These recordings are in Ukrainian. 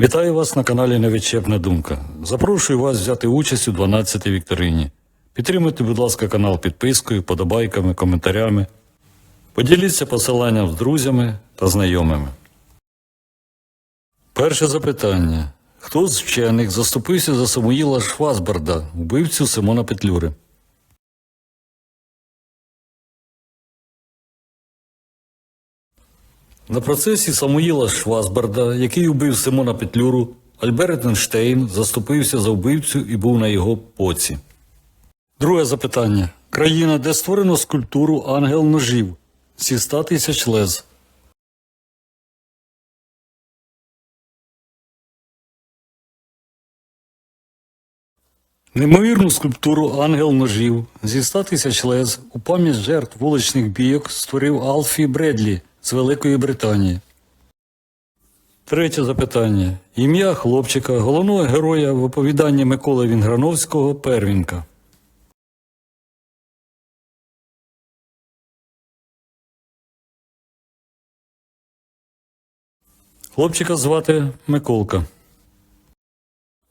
Вітаю вас на каналі Невідчепна Думка. Запрошую вас взяти участь у 12-й вікторині. Підтримуйте, будь ласка, канал підпискою, подобайками, коментарями. Поділіться посиланням з друзями та знайомими. Перше запитання. Хто з вчених заступився за Самуїла Швасберда, вбивцю Симона Петлюри? На процесі Самуїла Швасберда, який убив Симона Петлюру, Альберт Ейнштейн заступився за вбивцю і був на його поці. Друге запитання. Країна, де створено скульптуру Ангел ножів зі 100 тисяч лез. Неймовірну скульптуру Ангел ножів зі 100 тисяч лез у пам'ять жертв вуличних бійок створив Алфі Бредлі з Великої Британії. Третє запитання. Ім'я хлопчика, головного героя в оповіданні Миколи Вінграновського Первінка. Хлопчика звати Миколка.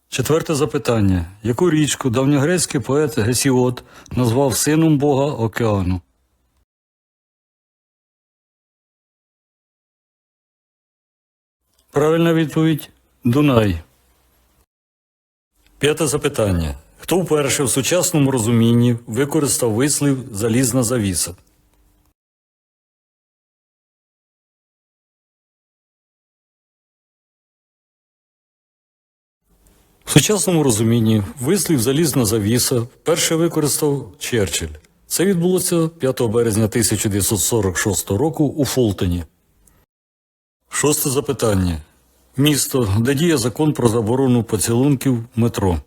Четверте запитання. Яку річку давньогрецький поет Гесіот назвав сином Бога океану? Правильна відповідь Дунай. П'яте запитання. Хто вперше в сучасному розумінні використав вислів залізна завіса? В сучасному розумінні вислів залізна завіса вперше використав Черчилль. Це відбулося 5 березня 1946 року у Фултоні. Шосте запитання. Місто, де діє закон про заборону поцілунків метро.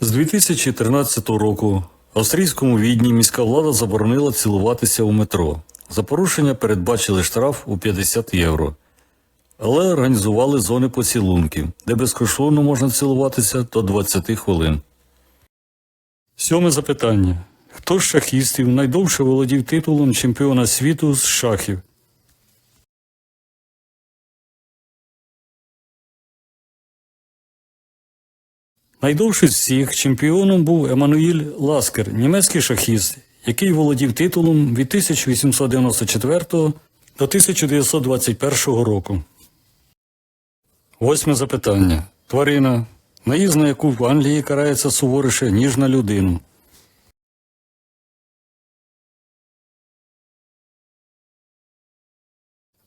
З 2013 року в австрійському відні міська влада заборонила цілуватися у метро. За порушення передбачили штраф у 50 євро. Але організували зони поцілунків, де безкоштовно можна цілуватися до 20 хвилин. Сьоме запитання. Хто з шахістів найдовше володів титулом чемпіона світу з шахів? Найдовше з всіх чемпіоном був Еммануїль Ласкер, німецький шахіст, який володів титулом від 1894 до 1921 року. Восьме запитання. Тварина, наїзд на яку в Англії карається суворіше, ніж на людину.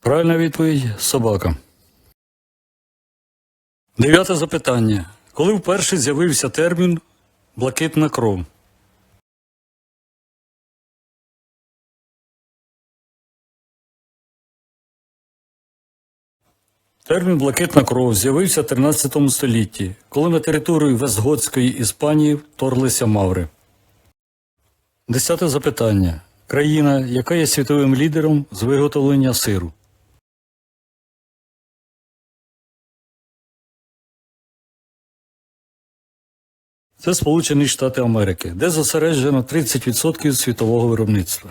Правильна відповідь собака. Дев'яте запитання. Коли вперше з'явився термін блакитна кров? Термін блакитна кров з'явився в 13 столітті, коли на територію Вестготської Іспанії вторглися маври. Десяте запитання. Країна, яка є світовим лідером з виготовлення сиру. Це Сполучені Штати Америки, де зосереджено 30% світового виробництва.